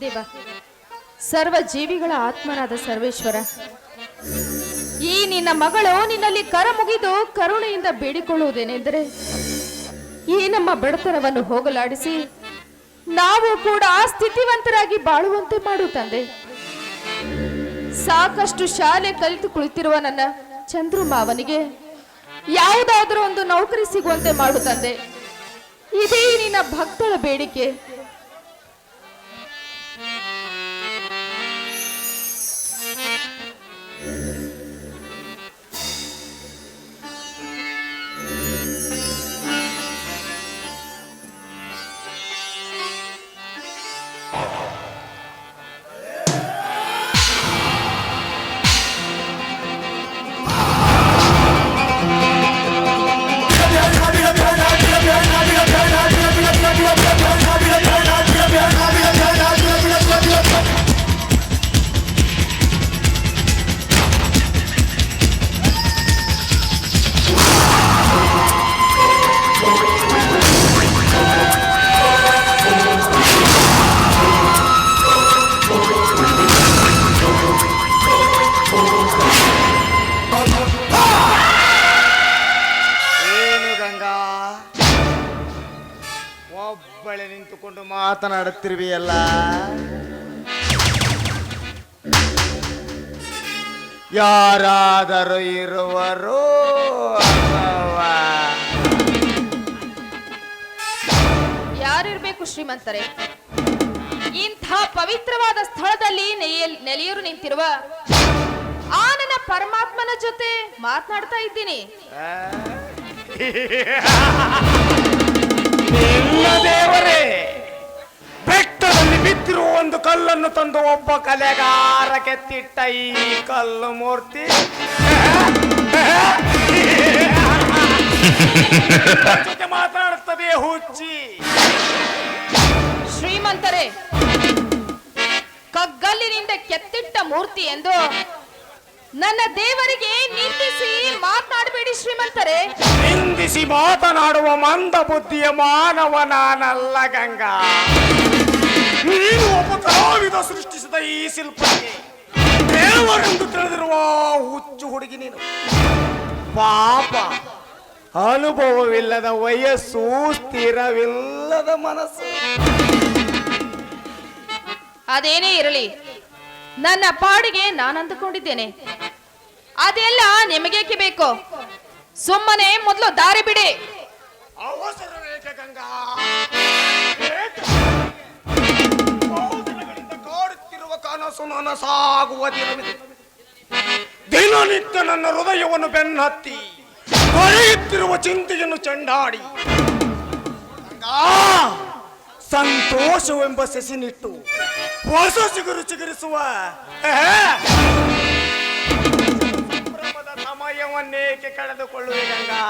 ದೇವ, ಸರ್ವ ಜೀವಿಗಳ ಆತ್ಮನಾದ ಸರ್ವೇಶ್ವರ, ಈ ನಿನ್ನ ಮಗಳು ನಿನ್ನಲ್ಲಿ ಕರ ಮುಗಿದು ಕರುಣೆಯಿಂದ ಬೇಡಿಕೊಳ್ಳುವುದೇನೆಂದರೆ, ಈ ನಮ್ಮ ಬಡತನವನ್ನು ಹೋಗಲಾಡಿಸಿ ನಾವು ಕೂಡ ಸ್ಥಿತಿವಂತರಾಗಿ ಬಾಳುವಂತೆ ಮಾಡು ತಂದೆ. ಸಾಕಷ್ಟು ಶಾಲೆ ಕಲಿತು ಕುಳಿತಿರುವ ನನ್ನ ಚಂದ್ರು ಮಾವನಿಗೆ ಯಾವುದಾದ್ರೂ ಒಂದು ನೌಕರಿ ಸಿಗುವಂತೆ ಮಾಡು ತಂದೆ. ಇದೇ ನಿನ್ನ ಭಕ್ತಳ ಬೇಡಿಕೆ. ಒಬ್ಬಳೆ ನಿಂತುಕೊಂಡು ಮಾತನಾಡುತ್ತಿರುವೆಯಲ್ಲ. ಯಾರಾದರೂ ಇರುವರು ಯಾರಿರ್ಬೇಕು ಶ್ರೀಮಂತರೇ? ಇಂಥ ಪವಿತ್ರವಾದ ಸ್ಥಳದಲ್ಲಿ ನೆಲೆಯರು ನಿಂತಿರುವ ಆ ನನ್ನ ಪರಮಾತ್ಮನ ಜೊತೆ ಮಾತನಾಡ್ತಾ ಇದ್ದೀನಿ. ದೇವರೇ, ಬೆಟ್ಟದಲ್ಲಿ ಬಿದ್ದಿರುವ ಒಂದು ಕಲ್ಲನ್ನು ತಂದು ಒಬ್ಬ ಕಲೆಗಾರ ಕೆತ್ತಿಟ್ಟ ಈ ಕಲ್ಲು ಮೂರ್ತಿ. ಜೊತೆ ಮಾತನಾಡುತ್ತದೆ ಹುಚ್ಚಿ? ಶ್ರೀಮಂತರೇ, ಕಗ್ಗಲ್ಲಿನಿಂದ ಕೆತ್ತಿಟ್ಟ ಮೂರ್ತಿ ಎಂದು ನನ್ನ ದೇವರಿಗೆ ನಿಂದಿಸಿ ಮಾತನಾಡಬೇಡಿ ಶ್ರೀಮಂತರೇ. ನಿಂದಿಸಿ ಮಾತನಾಡುವ ಮಂದ ಬುದ್ಧಿಯ ಮಾನವ ನಾನಲ್ಲ ಗಂಗಾ. ನೀನು ಒಬ್ಬ ಕಲಾವಿದ ಸೃಷ್ಟಿಸಿದ ಈ ಶಿಲ್ಪಕ್ಕೆ ದೇವರೆಂದು ತಿಳಿದಿರುವ ಹುಚ್ಚು ಹುಡುಗಿ ನೀನು. ಪಾಪ ಅನುಭವವಿಲ್ಲದ ವಯಸ್ಸು ಸ್ಥಿರವಿಲ್ಲದ ಮನಸ್ಸು. ಅದೇನೇ ಇರಲಿ ನನ್ನ ಪಾಡಿಗೆ ನಾನು ಅಂದುಕೊಂಡಿದ್ದೇನೆ ಅದೆಲ್ಲ ನಿಮಗೇಕೆ ಬೇಕು? ಸುಮ್ಮನೆ ಮೊದಲು ದಾರಿ ಬಿಡಿ. ಅವಸರವೇಕೆ ಕನಸು ದಿನನಿತ್ಯ ನನ್ನ ಹೃದಯವನ್ನು ಬೆನ್ನತ್ತಿ ಕೊರೆಯುತ್ತಿರುವ ಚಿಂತೆಯನ್ನು ಚೆಂಡಾಡಿ. ಗಂಗಾ, ಸಂತೋಷವೆಂಬ ಸೆಸಿನಿಟ್ಟು ಹೊಸ ಚಿಗುರು ಚಿಗುರಿಸುವ. ಸಂಭ್ರಮದ ಸಮಯವನ್ನೇಕೆ ಕಳೆದುಕೊಳ್ಳುವೆ ಗಂಗಾ?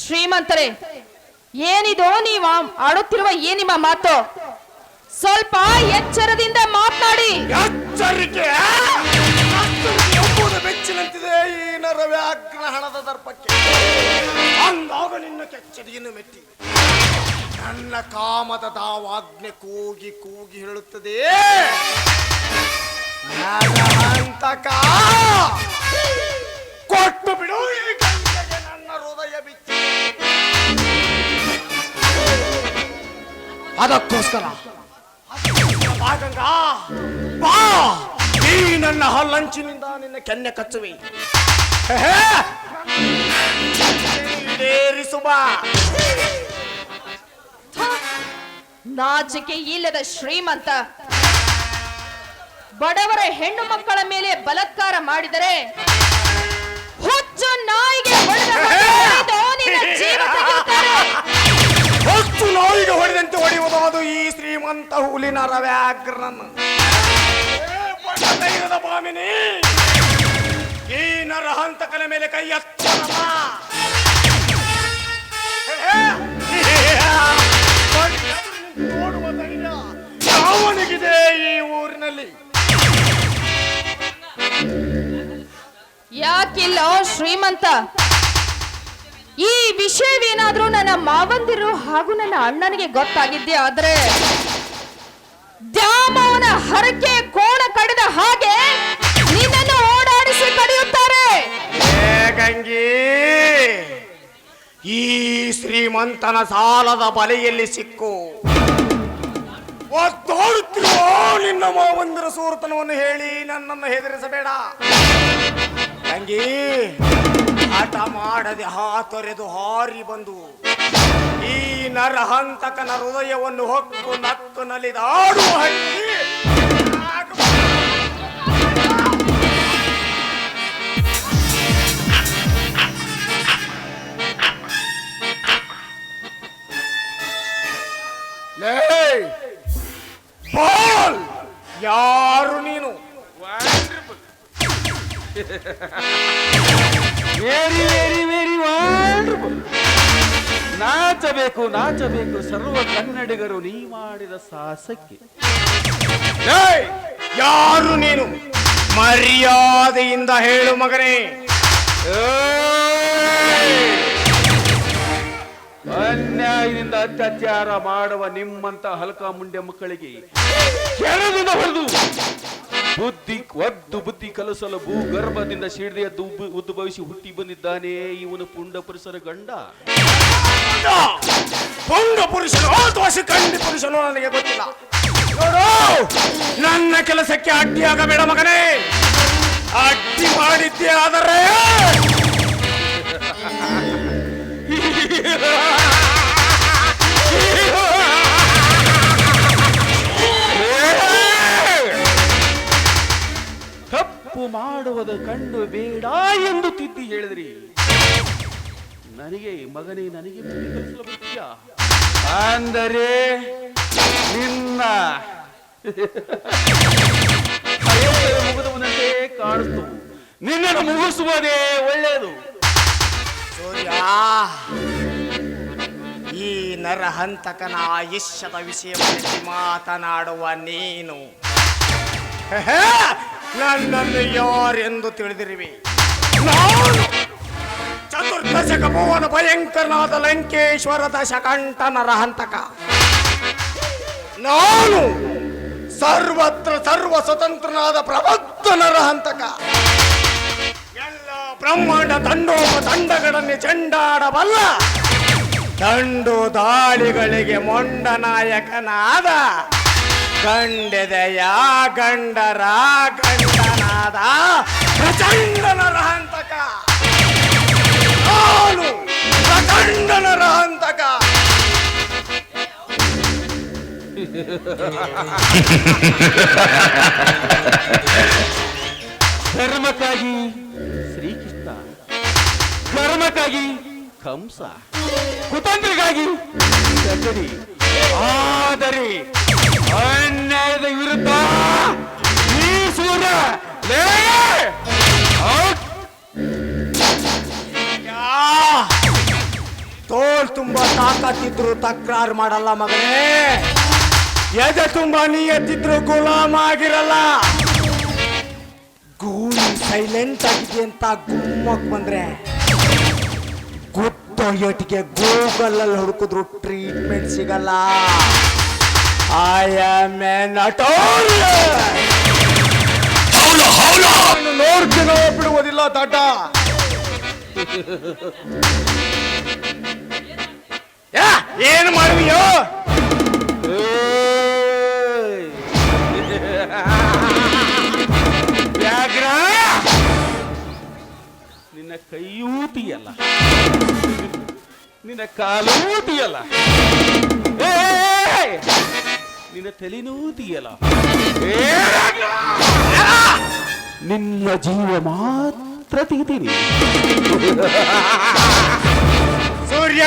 ಶ್ರೀಮಂತರೇ ಏನಿದೋ ನೀವು ಆಡುತ್ತಿರುವ ಏನಿಮ್ಮ ನಿಮ್ಮ ಮಾತು ಸ್ವಲ್ಪ ಎಚ್ಚರದಿಂದ ಮಾತನಾಡಿ. ಎಚ್ಚರಿಕೆ ಬೆಚ್ಚಿನಂತಿದೆ ಈ ನರವ್ಯಾಘ್ರ ಹಣದ ದರ್ಪಕ್ಕೆ. ಅಂದಾಗ ನಿನ್ನ ಕೆಚ್ಚಡಿಯನ್ನು ಮೆಟ್ಟಿ. ನನ್ನ ಕಾಮದ ದಾವಾಜ್ಞೆ ಕೂಗಿ ಕೂಗಿ ಹೇಳುತ್ತದೆ. ನರಹಂತಕ ಕೊಟ್ಟು ಬಿಡು ಈ ನನ್ನ ಹೃದಯ ಬಿಚ್ಚಿ. ಅದಕ್ಕೋಸ್ಕರ. ಬಾ ಗಂಗಾ. ಬಾ. ಈ ನನ್ನ ಹಲ್ಲಂಚಿನಿಂದ ನಿನ್ನ ಕೆನ್ನೆ ಕಚ್ಚುವೆ. ಬಾ ನಾಚಿಕೆ ಇಲ್ಲದ ಶ್ರೀಮಂತ. ಬಡವರ ಹೆಣ್ಣು ಮಕ್ಕಳ ಮೇಲೆ ಬಲತ್ಕಾರ ಮಾಡಿದರೆ ಹುಚ್ಚು ನಾಯಿಗೆ ಹುಚ್ಚು ನಾಯಿಗೆ ಹೊಡೆದಂತೆ ಹೊಡೆಯುವುದಾದ ಅದು ಈ ಶ್ರೀಮಂತ ಹುಲಿನ ರವ್ಯಾಗ್ರನ ಧೈರ್ಯದ ಬಾಮಿನಿ ಈ ನರಹಂತಕನ ಮೇಲೆ ಕೈ ಎತ್ತರಮ್ಮ ನೋಡುವ ಧೈರ್ಯ ಯಾವನಿಗಿದೆ ಈ ಊರಿನಲ್ಲಿ. ಯಾಕಿಲ್ಲ ಶ್ರೀಮಂತ? ಈ ವಿಷಯವೇನಾದ್ರೂ ನನ್ನ ಮಾವಂದಿರು ಹಾಗೂ ನನ್ನ ಅಣ್ಣನಿಗೆ ಗೊತ್ತಾಗಿದ್ದೆ ಆದ್ರೆ? ದ್ಯಾಮವನ ಹರಕೆ ಕೋಣ ಕಡಿದ ಹಾಗೆ ನಿನ್ನನ್ನು ಓಡಾಡಿಸಿ ಕಡಿಯುತ್ತಾರೆ ಏ ಗಂಗಿ, ಈ ಶ್ರೀಮಂತನ ಸಾಲದ ಬಲೆಯಲ್ಲಿ ಸಿಕ್ಕು. ನಿನ್ನ ಮಾವಂದಿರ ಸೂರ್ತನವನ್ನು ಹೇಳಿ ನನ್ನನ್ನು ಹೆದರಿಸಬೇಡ. ಗಂಗಿ ಹಠ ಮಾಡದೆ ಹಾ ತೊರೆದು ಹಾರಿ ಬಂದು ಈ ನರಹಂತಕನ ಹೃದಯವನ್ನು ಹೊಕ್ಕು ನಕ್ಕು ನಲಿದಾಡು ಯಾರು ನೀನು? ನಾಚಬೇಕು ಸರ್ವ ಕನ್ನಡಿಗರು ನೀ ಮಾಡಿದ ಸಾಹಸಕ್ಕೆ. ಯಾರು ನೀನು? ಮರ್ಯಾದೆಯಿಂದ ಹೇಳು ಮಗನೇ! ಅನ್ಯಾಯದಿಂದ ಅತ್ಯಾಚಾರ ಮಾಡುವ ನಿಮ್ಮಂತ ಹಲಕ ಮುಂಡೆ ಮಕ್ಕಳಿಗೆ. ಹೊಡೆದು ಬುದ್ಧಿ ಒದ್ದು ಬುದ್ಧಿ ಕಲಿಸಲು ಭೂಗರ್ಭದಿಂದ ಸಿಡಿದ ಎದ್ದು ಉದ್ಭವಿಸಿ ಹುಟ್ಟಿ ಬಂದಿದ್ದಾನೆ ಇವನು ಪುಂಡ ಪುರುಷರ ಗಂಡ. ಪುಂಡ ಪುರುಷನು ಅಥವಾ ಶಿಖಂಡಿ ಪುರುಷನು ನನಗೆ ಗೊತ್ತಿಲ್ಲ. ನೋಡು ನನ್ನ ಕೆಲಸಕ್ಕೆ ಅಡ್ಡಿಯಾಗಬೇಡ ಮಗನೇ. ಅಡ್ಡಿ ಮಾಡಿದ್ದೆ ಆದರೆ. ತಪ್ಪು ಮಾಡುವುದು ಕಂಡು ಬೇಡ ಎಂದು ತಿದ್ದಿ ಹೇಳಿದ್ರಿ. ನನಗೆ ಮಗನೇ ನನಗೆ ಬುದ್ಧಿ ಕಲಿಸಲು ಬರ್ತೀಯ? ಅಂದರೆ ನಿನ್ನ. ಮುಗಿದವನಂತೆ ಕಾಣಿಸ್ತು ನಿನ್ನನ್ನು ಮುಗಿಸುವುದೇ ಒಳ್ಳೆಯದು. ಸೂರ್ಯ ಈ ನರಹಂತಕನ ಆಯುಷ್ಯದ ವಿಷಯವಾಗಿ ಮಾತನಾಡುವ ನೀನು. ನನ್ನನ್ನು ಎಂದು ತಿಳಿದಿರುವೆ? ನಾನು ಚತುರ್ದಶಕ ಭುವನ ಭಯಂಕರನಾದ ಲಂಕೇಶ್ವರದ ಶಕಂಠ ನರಹಂತಕ ನಾನು ಸರ್ವತ್ರ ಸರ್ವ ಸ್ವತಂತ್ರನಾದ ಪ್ರಬುದ್ಧ ನರಹಂತಕ ಎಲ್ಲ ಬ್ರಹ್ಮಾಂಡ ತಂಡೋಪ ತಂಡಗಳನ್ನು ಚೆಂಡಾಡಬಲ್ಲ ದಂಡು ದಾಳಿಗಳಿಗೆ ಮೊಂಡ ನಾಯಕನಾದ ಗಂಡೆದೆಯ ಗಂಡರ ಗಂಡನಾದ ಪ್ರಚಂಡನ ರಹಂತಕ. ನಾನು ಪ್ರಚಂಡನ ರಹಂತಕ. ಧರ್ಮಕ್ಕಾಗಿ ಶ್ರೀಕೃಷ್ಣ. ಧರ್ಮಕ್ಕಾಗಿ ಕಂಸ. ಕುತಂತ್ರಿಗಾಗಿ ಆದರೆ ಅನ್ಯಾಯದ ವಿರುದ್ಧ ಈ ಸೂರ್ಯ! ತೋಳ್ ತುಂಬಾ ತಾಕತ್ತಿದ್ರು, ತಕ್ರಾರು ಮಾಡಲ್ಲ ಮಗನೇ. ಎದೆ ತುಂಬಾ ನೀ ಎತ್ತಿದ್ರು ಗುಲಾಮ ಆಗಿರಲ್ಲ ಗೂಳಿ ಸೈಲೆಂಟ್ ಆಗಿದೆ ಅಂತ ಗುಮ್ಮಕ್ ಬಂದ್ರೆ ಗುದ್ದೊಯ್ಯೋಟಿಗೆ ಗೂಗಲ್ ಅಲ್ಲಿ ಹುಡುಕಿದ್ರು ಟ್ರೀಟ್ಮೆಂಟ್ ಸಿಗಲ್ಲ. ಐ ಆಮ್ ನೋಡ್ತೀನೋ ಬಿಡುವುದಿಲ್ಲ ಯಾ, ಏನು ಮಾಡುವಿಯೋ! ವ್ಯಾಘ್ರ! ನಿನ್ನ ಕೈಯೂತಿಯಲ್ಲ ನಿನ್ನ ಕಾಲೂತಿಯಲ್ಲ ಏಯ್! ನಿನ್ನ ತಲೆನೂತಿಯಲ್ಲ ತೀಯಲ! ನಿನ್ನ ಜೀವ ಮಾತ್ರ ತೆಗಿತೀನಿ ಸೂರ್ಯ!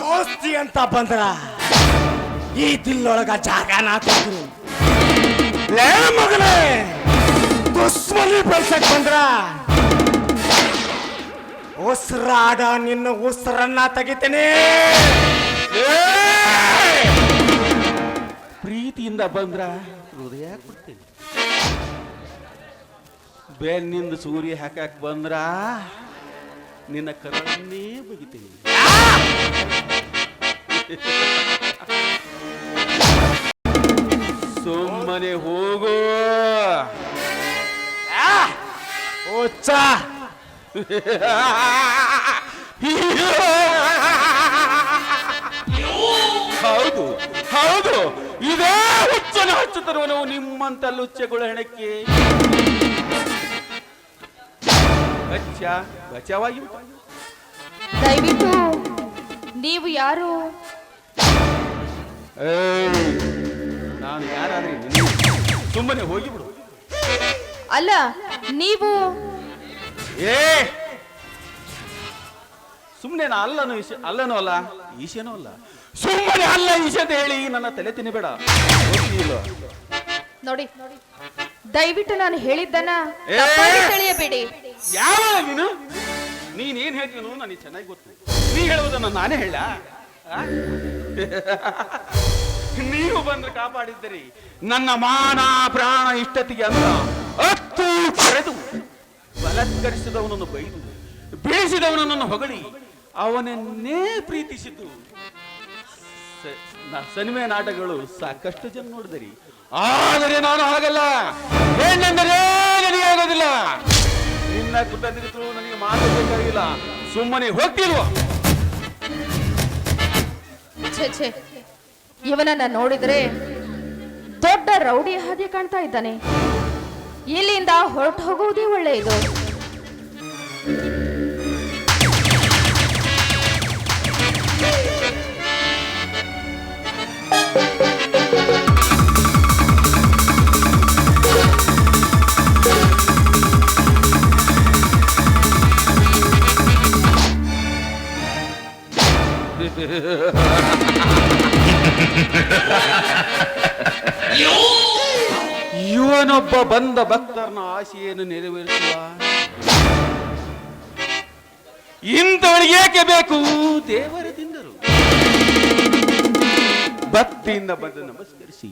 ದೋಸ್ತಿ ಅಂತ ಬಂದ್ರ ಈ ದಿಲ್ಲೊಳಗ ಜಾಗ ನಾ ಕೊಡ್ತೀನಿ ಲೇ ಮಗನೇ! ದುಶ್ಮನಿ ಬೆಳ್ಸಕ್ ಬಂದ್ರ ಉಸಿರಾಡ ನಿನ್ನ ಉಸಿರನ್ನ ತೆಗಿತೇನೆ. ಏಯ್! ಪ್ರೀತಿಯಿಂದ ಬಂದ್ರ ಹೃದಯ ಕೊಡ್ತೀನಿ. ಬೆನ್ನಿಂದ ಸೂರ್ಯ ಹಾಕಕ್ ಬಂದ್ರ ನಿನ್ನ ಕರನ್ನೇ ಬಗಿತೀನಿ ಸುಮ್ಮನೆ ಹೋಗೋ. ಹುಚ್ಚ ಹೌದು ಹೌದು. ಇದೇ ಹುಚ್ಚನ ನಾವು ನಿಮ್ಮಂತ ಲುಚ್ಚೆಗಳ ಹೆಣಕ್ಕೆ. ದಯವಿಟ್ಟು ನೀವು ಯಾರು? ನಾನು ಯಾರಾದ್ರೆ ನಿನ್ನ ಸುಮ್ಮನೆ ಹೋಗಿಬಿಡು. ಅಲ್ಲ ನೀವು? ಏ! ಸುಮ್ಮನೆ ಅಲ್ಲನು ಈಶ ಅಲ್ಲನೂ ಅಲ್ಲ ಈಶೇನೂ ಅಲ್ಲ. ಅಲ್ಲ ಅಂತ ಹೇಳಿ ನನ್ನ ತಲೆ ತಿನ್ನಬೇಡ ಗೊತ್ತಿಲ್ಲ. ನೋಡಿ ದಯವಿಟ್ಟು ನಾನು ಹೇಳಿದ್ದನ್ನ ಏ! ತಪ್ಪಾಗಿ ತಿಳಿಯಬೇಡಿ. ಯಾವ ನೀನು? ನೀನ್ ಏನ್ ಹೇಳ್ತೀನೋ ನನಗೆ ಚೆನ್ನಾಗಿ ಗೊತ್ತು. ನೀ ಹೇಳುವುದನ್ನ ನಾನೇ ಹೇಳ ನೀವು ಬಂದ್ರೆ ಕಾಪಾಡಿದ್ದೀರಿ. ನನ್ನ ಮಾನ ಪ್ರಾಣ ಇಷ್ಟತಿಗೆ ಅಂತ ಹತ್ತು ಕರೆದು ಬಲತ್ಕರಿಸಿದವನನ್ನು ಬೈದು ಬೀಳಿಸಿದವನನ್ನು ಹೊಗಳಿ ಅವನನ್ನೇ ಪ್ರೀತಿಸಿದ್ದು. ಸಿನಿಮೆ ನಾಟಕಗಳು ಸಾಕಷ್ಟು ಜನ ನೋಡಿದ್ರಿ. ಆದರೆ ನಾನು ಹಾಗಲ್ಲ. ಏನೆಂದರೆ ನನಗೆ ಆಗೋದಿಲ್ಲ. ನಿನ್ನ ಕೃತಜ್ಞತರು ನನಗೆ ಮಾತಾಡಬೇಕಾಗಿಲ್ಲ ಸುಮ್ಮನೆ ಹೋಗ್ತಿಲ್ವ ಛೇ ಛೇ. ಇವನನ್ನ ನೋಡಿದ್ರೆ ದೊಡ್ಡ ರೌಡಿ ಹಾಗೆ ಕಾಣ್ತಾ ಇದ್ದಾನೆ. ಇಲ್ಲಿಂದ ಹೊರಟು ಹೋಗುವುದೇ ಒಳ್ಳೆಯದು. ಇವನೊಬ್ಬ ಬಂದ ಭಕ್ತರನ ಆಸೆಯನ್ನು ನೆರವೇರಿಸುವ. ಇಂಥವಳಿಗೆ ಏಕೆ ಬೇಕು? ದೇವರ ತಿಂದರು ಭಕ್ತಿಯಿಂದ ಬಂದು ನಮಸ್ಕರಿಸಿ,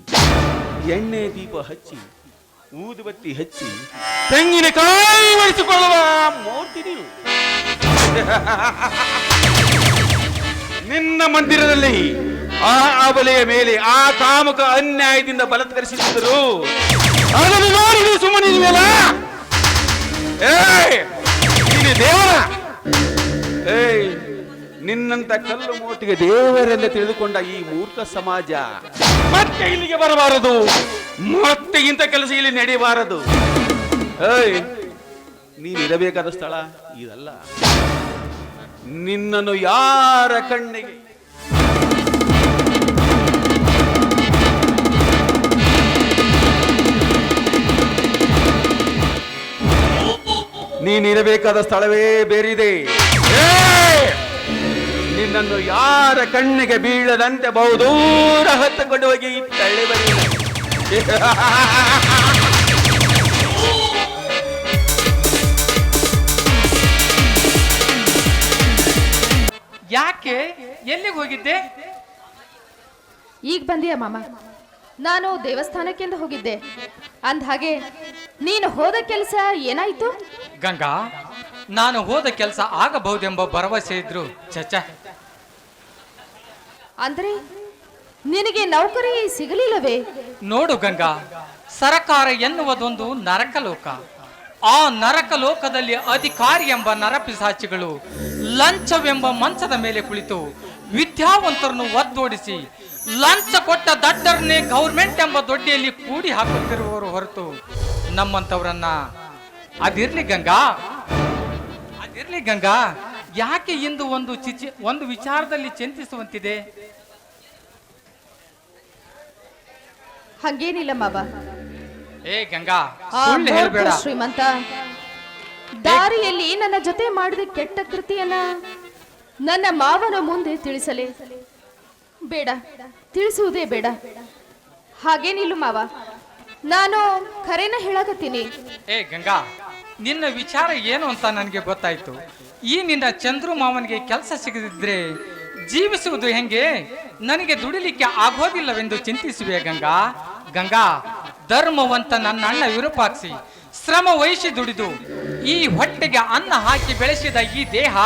ಎಣ್ಣೆ ದೀಪ ಹಚ್ಚಿ ಊದುಬತ್ತಿ ಹಚ್ಚಿ ತೆಂಗಿನಕಾಯಿ ಒಡಿಸಿಕೊಳ್ಳುವ ಮೂರ್ತಿ ನೀನು ನಿನ್ನ ಮಂದಿರದಲ್ಲಿ ಆ ಅಬಲೆಯ ಮೇಲೆ ಆ ಕಾಮಕ ಅನ್ಯಾಯದಿಂದ ಬಲತ್ಕರಿಸಿದ್ದರು. ಅದನ್ನು ನೋಡಿದ್ರು ಸುಮ್ಮನೆ ದೇವರ ಏಯ್ ನಿನ್ನಂತ ಕಲ್ಲು ಮೋಟಿಗೆ ದೇವರೆಲ್ಲ ತಿಳಿದುಕೊಂಡ ಈ ಮೂರ್ಖ ಸಮಾಜ ಮತ್ತೆ ಇಲ್ಲಿಗೆ ಬರಬಾರದು. ಮತ್ತೆ ಇಂಥ ಕೆಲಸ ಇಲ್ಲಿ ನಡೆಯಬಾರದು. ಏಯ್ ನೀನಿರಬೇಕಾದ ಸ್ಥಳ ಇದಲ್ಲ. ನಿನ್ನನ್ನು ಯಾರ ಕಣ್ಣಿಗೆ? ನೀನಿರಬೇಕಾದ ಸ್ಥಳವೇ ಬೇರಿದೆ! ನಿನ್ನನ್ನು ಯಾರ ಕಣ್ಣಿಗೆ ಬೀಳದಂತೆ ಬಹುದೂರ ಹತ್ತುಕೊಂಡು ಹೋಗಿ ತಳ್ಳಿ ಹೋಗಿದ್ದೆ? ಈಗ ಬಂದಿಯ ಮಾಮ? ನಾನು ದೇವಸ್ಥಾನಕ್ಕೆಂದು ಹೋಗಿದ್ದೆ. ಅಂದ ಹಾಗೆ ನೀನು ಹೋದ ಕೆಲಸ ಏನಾಯ್ತು? ಗಂಗಾ ನಾನು ಹೋದ ಕೆಲಸ ಆಗಬಹುದೆಂಬ ಭರವಸೆ ಇದ್ರು ಚಚ ಅಂದ್ರೆ ನಿನಗೆ ನೌಕರಿ ಸಿಗಲಿಲ್ಲವೇ? ನೋಡು ಗಂಗಾ ಸರಕಾರ ಎನ್ನುವುದೊಂದು ನರಕಲೋಕ. ಆ ನರಕಲೋಕದಲ್ಲಿ ಅಧಿಕಾರಿ ಎಂಬ ನರಪಿಸಾಚಿಗಳು ಲಂಚವೆಂಬ ಮಂಚದ ಮೇಲೆ ಕುಳಿತು ವಿದ್ಯಾವಂತರನ್ನು ಒದ್ದೋಡಿಸಿ ಲಂಚ ಕೊಟ್ಟ ದಡ್ಡರನ್ನೇ ಗೌರ್ಮೆಂಟ್ ಎಂಬ ದೊಡ್ಡಿಯಲ್ಲಿ ಕೂಡಿ ಹಾಕುತ್ತಿರುವವರು ಹೊರತು ನಮ್ಮಂತವರನ್ನ ಅದಿರ್ಲಿ ಗಂಗಾ ಅದಿರ್ಲಿ ಗಂಗಾ ಯಾಕೆ ಇಂದು ಒಂದು ಚಿಚಿ ಒಂದು ವಿಚಾರದಲ್ಲಿ ಚಿಂತಿಸುವಂತಿದೆ? ಹಂಗೇನಿಲ್ಲ ಮಾವ. ಏ ಗಂಗಾ ಸುಳ್ಳು ಮೂರ್ಖ ಹೇಳ್ಬೇಡ. ಶ್ರೀಮಂತ ದಾರಿಯಲ್ಲಿ ನನ್ನ ಜೊತೆ ಮಾಡಿದ ಕೆಟ್ಟ ಕೃತಿಯನ್ನ ನನ್ನ ಮಾವನ ಮುಂದೆ ತಿಳಿಸಲೇ. ಬೇಡ, ತಿಳಿಸುವುದೇ ಬೇಡ. ಹಾಗೇನಿಲ್ಲ ಮಾವ. ನಾನು ಖರೇನ ಹೇಳಕತ್ತೀನಿ. ಏ ಗಂಗಾ, ನಿನ್ನ ವಿಚಾರ ಏನು ಅಂತ ನನಗೆ ಗೊತ್ತಾಯ್ತು. ಈ ನಿನ್ನ ಚಂದ್ರು ಮಾವನಿಗೆ ಕೆಲಸ ಸಿಗದಿದ್ರೆ ಜೀವಿಸುವುದು ಹೆಂಗೆ? ನನಗೆ ದುಡಿಲಿಕ್ಕೆ ಆಗೋದಿಲ್ಲವೆಂದು ಚಿಂತಿಸುವೆ ಗಂಗಾ. ಗಂಗಾ, ಧರ್ಮವಂತ ನನ್ನ ಅಣ್ಣ ವಿರೂಪಾಕ್ಷಿ ಶ್ರಮ ವಹಿಸಿ ದುಡಿದು ಈ ಹೊಟ್ಟೆಗೆ ಅನ್ನ ಹಾಕಿ ಬೆಳೆಸಿದ ಈ ದೇಹ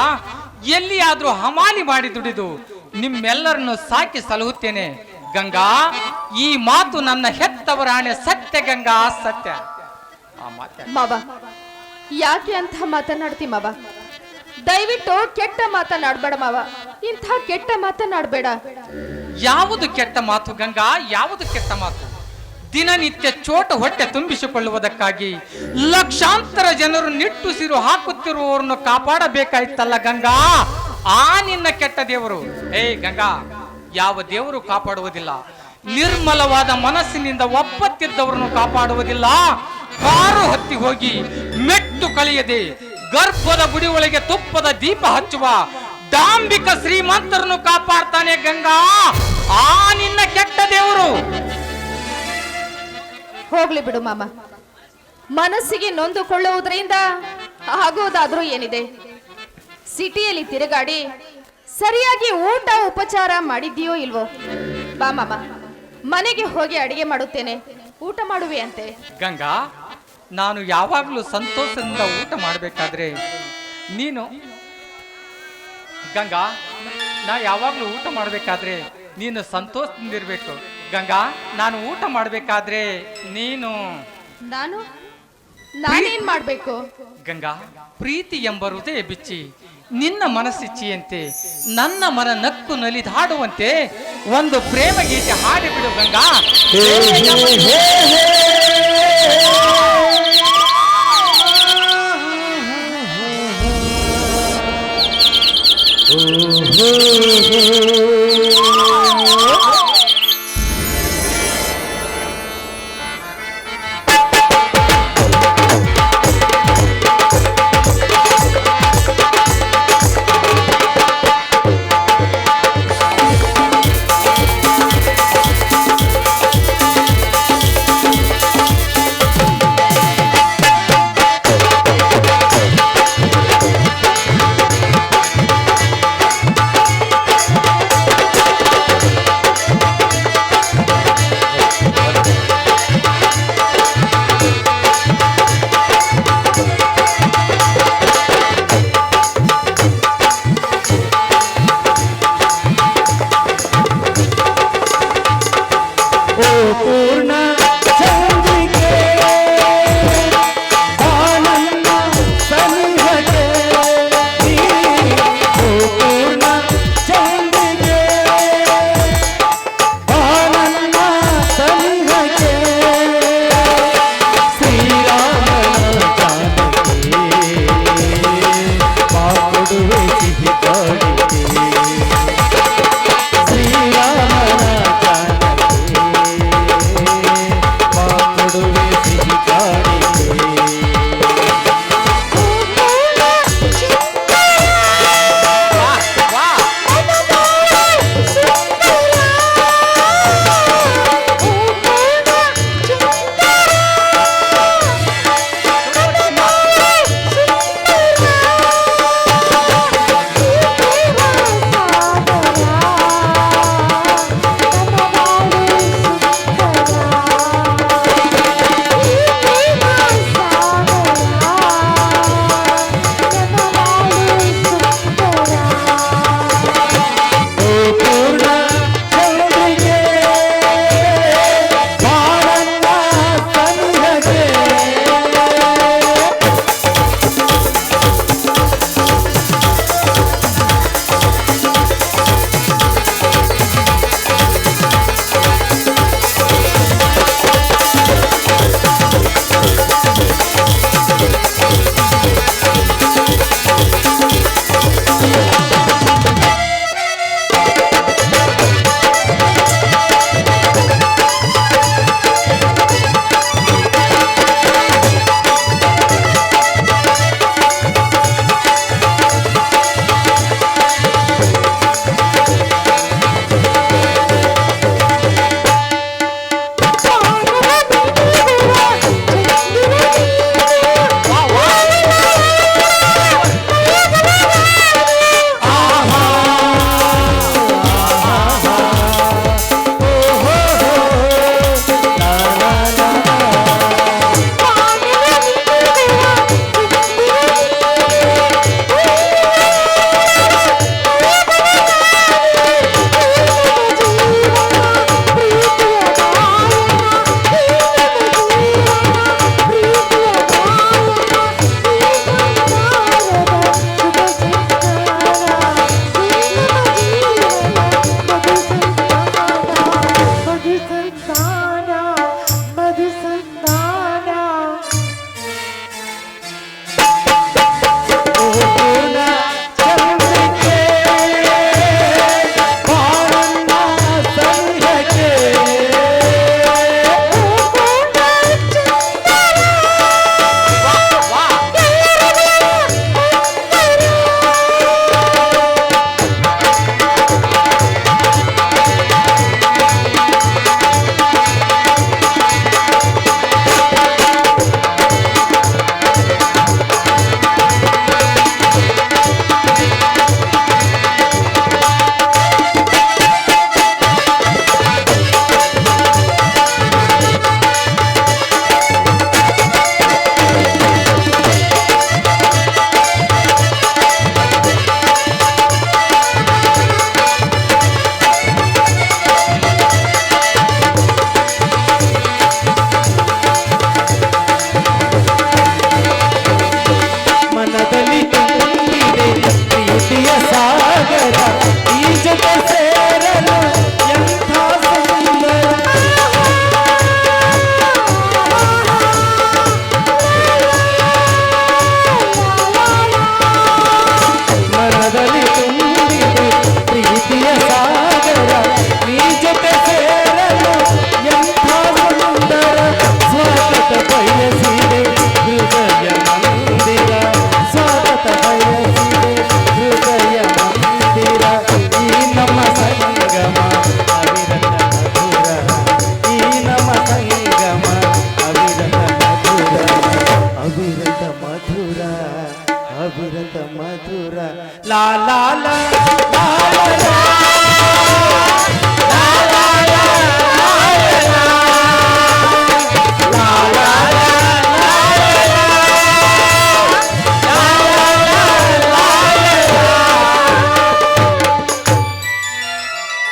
ಎಲ್ಲಿಯಾದ್ರೂ ಹಮಾಲಿ ಮಾಡಿ ದುಡಿದು ನಿಮ್ಮೆಲ್ಲರನ್ನು ಸಾಕಿ ಸಲಹುತ್ತೇನೆ. ಗಂಗಾ ಈ ಮಾತು ನನ್ನ ಹೆತ್ತವರ ಆಣೆ ಸತ್ಯ ಗಂಗಾ ಸತ್ಯ. ಮಾವ ಯಾಕೆ ಅಂತ ಮಾತನಾಡ್ತಿ ಮಾವ? ದಯವಿಟ್ಟು ಕೆಟ್ಟ ಮಾತನಾಡ್ಬೇಡ ಮಾವ. ಇಂಥ ಕೆಟ್ಟ ಮಾತನಾಡ್ಬೇಡ. ಯಾವುದು ಕೆಟ್ಟ ಮಾತು ಗಂಗಾ? ಯಾವುದು ಕೆಟ್ಟ ಮಾತು? ದಿನನಿತ್ಯ ಚೋಟ ಹೊಟ್ಟೆ ತುಂಬಿಸಿಕೊಳ್ಳುವುದಕ್ಕಾಗಿ ಲಕ್ಷಾಂತರ ಜನರು ನಿಟ್ಟುಸಿರು ಹಾಕುತ್ತಿರುವವರನ್ನು ಕಾಪಾಡಬೇಕಾಯ್ತಲ್ಲ ಗಂಗಾ. ಆ ನಿನ್ನ ಕೆಟ್ಟ ದೇವರು. ಏ ಗಂಗಾ, ಯಾವ ದೇವರು ಕಾಪಾಡುವುದಿಲ್ಲ. ನಿರ್ಮಲವಾದ ಮನಸ್ಸಿನಿಂದ ಒಪ್ಪತ್ತಿದ್ದವರನ್ನು ಕಾಪಾಡುವುದಿಲ್ಲ. ಕಾರು ಹತ್ತಿ ಹೋಗಿ ಮೆಟ್ಟು ಕಳೆಯದೆ ಗರ್ಭದ ಗುಡಿ ಒಳಗೆ ತುಪ್ಪದ ದೀಪ ಹಚ್ಚುವ ದಾಂಬಿಕ ಶ್ರೀಮಂತರನ್ನು ಕಾಪಾಡ್ತಾನೆ ಗಂಗಾ. ಆ ನಿನ್ನ ಕೆಟ್ಟ ದೇವರು. ಹೋಗ್ಲಿ ಬಿಡು ಮಾಮ. ಮನಸ್ಸಿಗೆ ನೊಂದುಕೊಳ್ಳುವುದರಿಂದ ಆಗೋದಾದ್ರೂ ಏನಿದೆ? ಸಿಟಿಯಲ್ಲಿ ತಿರುಗಾಡಿ ಸರಿಯಾಗಿ ಊಟ ಉಪಚಾರ ಮಾಡಿದ್ಯೋ ಇಲ್ವೋ? ಬಾ ಮಾಮ. ಮನೆಗೆ ಹೋಗಿ ಅಡಿಗೆ ಮಾಡುತ್ತೇನೆ. ಊಟ ಮಾಡುವೆ ಅಂತೆ. ಗಂಗಾ, ನಾನು ಯಾವಾಗಲೂ ಸಂತೋಷದಿಂದ ಊಟ ಮಾಡಬೇಕಾದ್ರೆ ನೀನು? ಗಂಗಾ, ನಾ ಯಾವಾಗಲೂ ಊಟ ಮಾಡಬೇಕಾದ್ರೆ ನೀನು ಸಂತೋಷದಿಂದಿರ್ಬೇಕು ಗಂಗಾ ನಾನು ಊಟ ಮಾಡಬೇಕಾದ್ರೆ ನೀನು ನಾನು ನಾನೇನ್ ಮಾಡಬೇಕು ಗಂಗಾ ಪ್ರೀತಿ ಎಂಬ ಹೃದಯ ಬಿಚ್ಚಿ ನಿನ್ನ ಮನಸ್ಸಿಚ್ಚಿಯಂತೆ ನನ್ನ ಮನ ನಕ್ಕು ನಲಿದಾಡುವಂತೆ ಒಂದು ಪ್ರೇಮ ಗೀತೆ ಹಾಡಿಬಿಡು ಗಂಗಾ